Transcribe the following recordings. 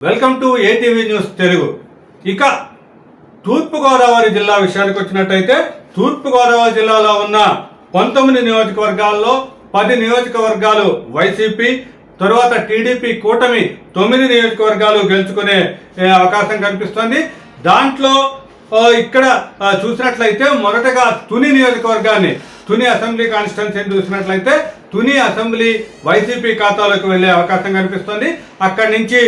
Welcome to ATV news Telugu. ఇక తూర్పుగోదావరి జిల్లా విషయానికి వచ్చినట్టయితే తూర్పుగోదావరి జిల్లాలో ఉన్న పంతొమ్మిది నియోజకవర్గాల్లో పది నియోజకవర్గాలు వైసీపీ తరువాత టీడీపీ కూటమి తొమ్మిది నియోజకవర్గాలు గెలుచుకునే అవకాశం కనిపిస్తోంది. దాంట్లో ఇక్కడ చూసినట్లయితే మొదటగా తుని నియోజకవర్గాన్ని తుని అసెంబ్లీ కాన్స్టిట్యున్సీని చూసినట్లయితే తుని అసెంబ్లీ వైసీపీ ఖాతాలోకి వెళ్ళే అవకాశం కనిపిస్తోంది. అక్కడి నుంచి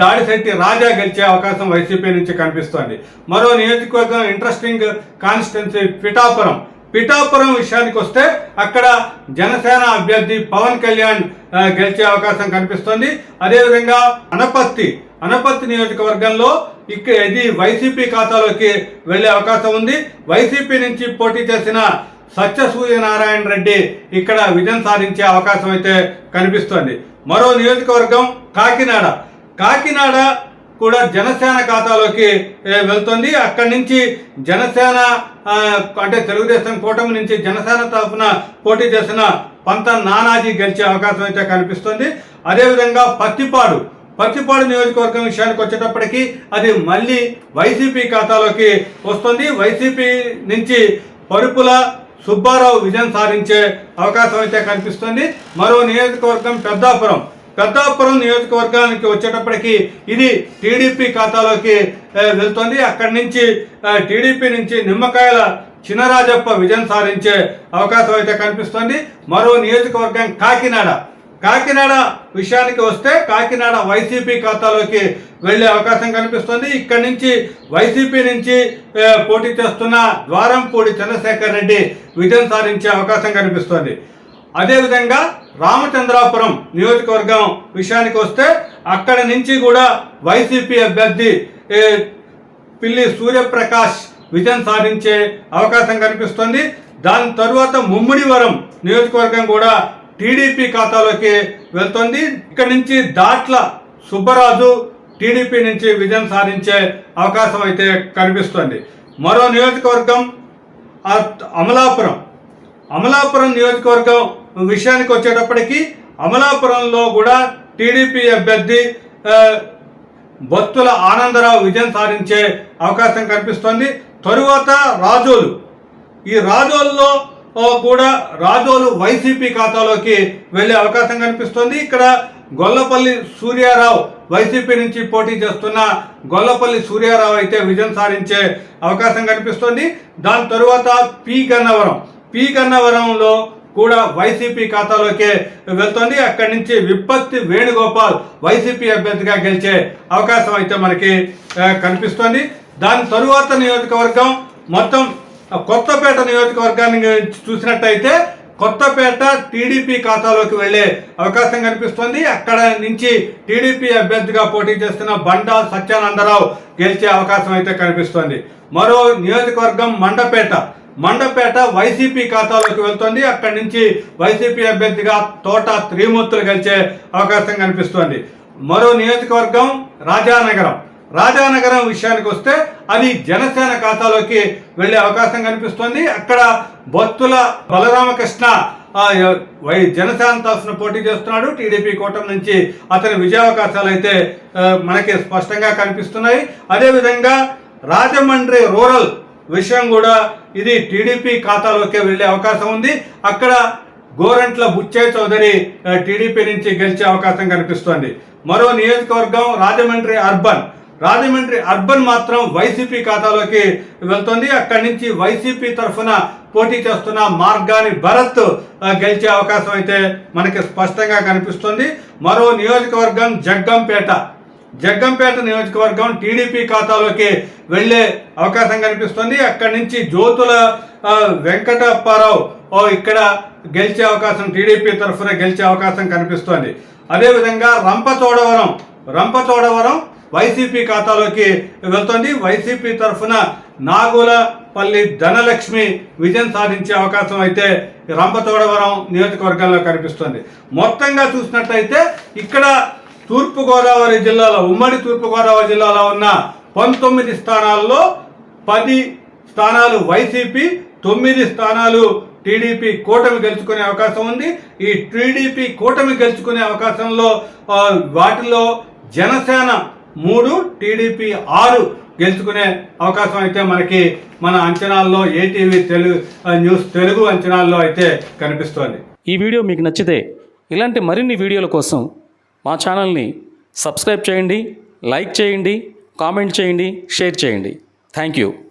దాడిశెట్టి రాజా గెలిచే అవకాశం వైసీపీ నుంచి కనిపిస్తోంది. మరో నియోజకవర్గం ఇంట్రెస్టింగ్ కాన్స్టిట్యున్సీ పిఠాపురం. పిఠాపురం విషయానికి వస్తే అక్కడ జనసేన అభ్యర్థి పవన్ కళ్యాణ్ గెలిచే అవకాశం కనిపిస్తోంది. అదేవిధంగా అనపత్తి అనపత్తి నియోజకవర్గంలో ఇక్కడ ఇది వైసీపీ ఖాతాలోకి వెళ్ళే అవకాశం ఉంది. వైసీపీ నుంచి పోటీ చేసిన సత్య సూర్యనారాయణ రెడ్డి ఇక్కడ విజయం సాధించే అవకాశం అయితే కనిపిస్తోంది. మరో నియోజకవర్గం కాకినాడ. కాకినాడ కూడా జనసేన ఖాతాలోకి వెళ్తుంది. అక్కడి నుంచి జనసేన అంటే తెలుగుదేశం కూటమి నుంచి జనసేన తరఫున పోటీ చేసిన పంత నానాజీ గెలిచే అవకాశం అయితే కనిపిస్తుంది. అదేవిధంగా పత్తిపాడు. పత్తిపాడు నియోజకవర్గం విషయానికి వచ్చేటప్పటికి అది మళ్ళీ వైసీపీ ఖాతాలోకి వస్తుంది. వైసీపీ నుంచి పరుపుల సుబ్బారావు విజయం సాధించే అవకాశం అయితే కనిపిస్తుంది. మరో నియోజకవర్గం పెద్దాపురం. పెద్దాపురం నియోజకవర్గానికి వచ్చేటప్పటికి ఇది టీడీపీ ఖాతాలోకి వెళ్తుంది. అక్కడి నుంచి టీడీపీ నుంచి నిమ్మకాయల చినరాజప్ప విజయం సాధించే అవకాశం అయితే కనిపిస్తుంది. మరో నియోజకవర్గం కాకినాడ. కాకినాడ విషయానికి వస్తే కాకినాడ వైసీపీ ఖాతాలోకి వెళ్ళే అవకాశం కనిపిస్తుంది. ఇక్కడి నుంచి వైసీపీ నుంచి పోటీ చేస్తున్న ద్వారంపూడి చంద్రశేఖర్ రెడ్డి విజయం సాధించే అవకాశం కనిపిస్తోంది. అదేవిధంగా రామచంద్రాపురం నియోజకవర్గం విషయానికి వస్తే అక్కడ నుంచి కూడా వైసీపీ అభ్యర్థి పిల్లి సూర్యప్రకాష్ విజయం సాధించే అవకాశం కనిపిస్తుంది. దాని తరువాత ముమ్మిడివరం నియోజకవర్గం కూడా టీడీపీ ఖాతాలోకి వెళ్తుంది. ఇక్కడి నుంచి దాట్ల సుబ్బరాజు టీడీపీ నుంచి విజయం సాధించే అవకాశం అయితే కనిపిస్తుంది. మరో నియోజకవర్గం అమలాపురం. అమలాపురం నియోజకవర్గం విషయానికి వచ్చేటప్పటికి అమలాపురంలో కూడా టీడీపీ అభ్యర్థి బొత్తుల ఆనందరావు విజయం సాధించే అవకాశం కనిపిస్తోంది. తరువాత రాజోలు. ఈ రాజోల్లో కూడా రాజోలు వైసీపీ ఖాతాలోకి వెళ్ళే అవకాశం కనిపిస్తోంది. ఇక్కడ గొల్లపల్లి సూర్యారావు వైసీపీ నుంచి పోటీ చేస్తున్న గొల్లపల్లి సూర్యారావు అయితే విజయం సాధించే అవకాశం కనిపిస్తోంది. దాని తరువాత పి గన్నవరం. పి గన్నవరంలో కూడా వైసీపీ ఖాతాలోకే వెళ్తోంది. అక్కడి నుంచి విప్పత్తి వేణుగోపాల్ వైసీపీ అభ్యర్థిగా గెలిచే అవకాశం అయితే మనకి కనిపిస్తోంది. దాని తరువాత నియోజకవర్గం మొత్తం కొత్తపేట నియోజకవర్గాన్ని చూసినట్టయితే కొత్తపేట టీడీపీ ఖాతాలోకి వెళ్ళే అవకాశం కనిపిస్తోంది. అక్కడ నుంచి టీడీపీ అభ్యర్థిగా పోటీ చేస్తున్న బండా సత్యానందరావు గెలిచే అవకాశం అయితే కనిపిస్తోంది. మరో నియోజకవర్గం మండపేట. మండపేట వైసీపీ ఖాతాలోకి వెళ్తోంది. అక్కడి నుంచి వైసీపీ అభ్యర్థిగా తోట త్రిమూర్తులు గెలిచే అవకాశం కనిపిస్తోంది. మరో నియోజకవర్గం రాజానగరం. రాజానగరం విషయానికి వస్తే అది జనసేన ఖాతాలోకి వెళ్ళే అవకాశం కనిపిస్తోంది. అక్కడ బొత్తుల బలరామకృష్ణ వై జనసేన తరఫున పోటీ చేస్తున్నాడు. టీడీపీ కూటమి నుంచి అతని విజయావకాశాలు అయితే మనకి స్పష్టంగా కనిపిస్తున్నాయి. అదేవిధంగా రాజమండ్రి రూరల్ విషయం కూడా ఇది టీడీపీ ఖాతాలోకి వెళ్ళే అవకాశం ఉంది. అక్కడ గోరంట్ల బుచ్చయ్య చౌదరి టీడీపీ నుంచి గెలిచే అవకాశం కనిపిస్తోంది. మరో నియోజకవర్గం రాజమండ్రి అర్బన్. రాజమండ్రి అర్బన్ మాత్రం వైసీపీ ఖాతాలోకి వెళ్తుంది. అక్కడి నుంచి వైసీపీ తరఫున పోటీ చేస్తున్న మార్గాని భరత్ గెలిచే అవకాశం అయితే మనకి స్పష్టంగా కనిపిస్తుంది. మరో నియోజకవర్గం జగ్గంపేట. జగ్గంపేట నియోజకవర్గం టీడీపీ ఖాతాలోకి వెళ్ళే అవకాశం కనిపిస్తుంది. అక్కడి నుంచి జ్యోతుల వెంకటప్పారావు ఇక్కడ గెలిచే అవకాశం టీడీపీ తరఫున గెలిచే అవకాశం కనిపిస్తోంది. అదేవిధంగా రంపచోడవరం. రంపచోడవరం వైసీపీ ఖాతాలోకి వెళ్తోంది. వైసీపీ తరఫున నాగులపల్లి ధనలక్ష్మి విజయం సాధించే అవకాశం అయితే రంపతోడవరం నియోజకవర్గంలో కనిపిస్తుంది. మొత్తంగా చూసినట్లయితే ఇక్కడ తూర్పుగోదావరి జిల్లాలో ఉమ్మడి తూర్పుగోదావరి జిల్లాలో ఉన్న పంతొమ్మిది స్థానాల్లో పది స్థానాలు వైసీపీ తొమ్మిది స్థానాలు టీడీపీ కూటమి గెలుచుకునే అవకాశం ఉంది. ఈ టీడీపీ కూటమి గెలుచుకునే అవకాశంలో వాటిలో జనసేన మూడు టీడీపీ ఆరు గెలుచుకునే అవకాశం అయితే మనకి మన అంచనాల్లో ఏటీవీ తెలుగు న్యూస్ తెలుగు అంచనాల్లో అయితే కనిపిస్తోంది. ఈ వీడియో మీకు నచ్చితే ఇలాంటి మరిన్ని వీడియోల కోసం మా ఛానల్ని సబ్స్క్రైబ్ చేయండి లైక్ చేయండి కామెంట్ చేయండి షేర్ చేయండి. Thank you.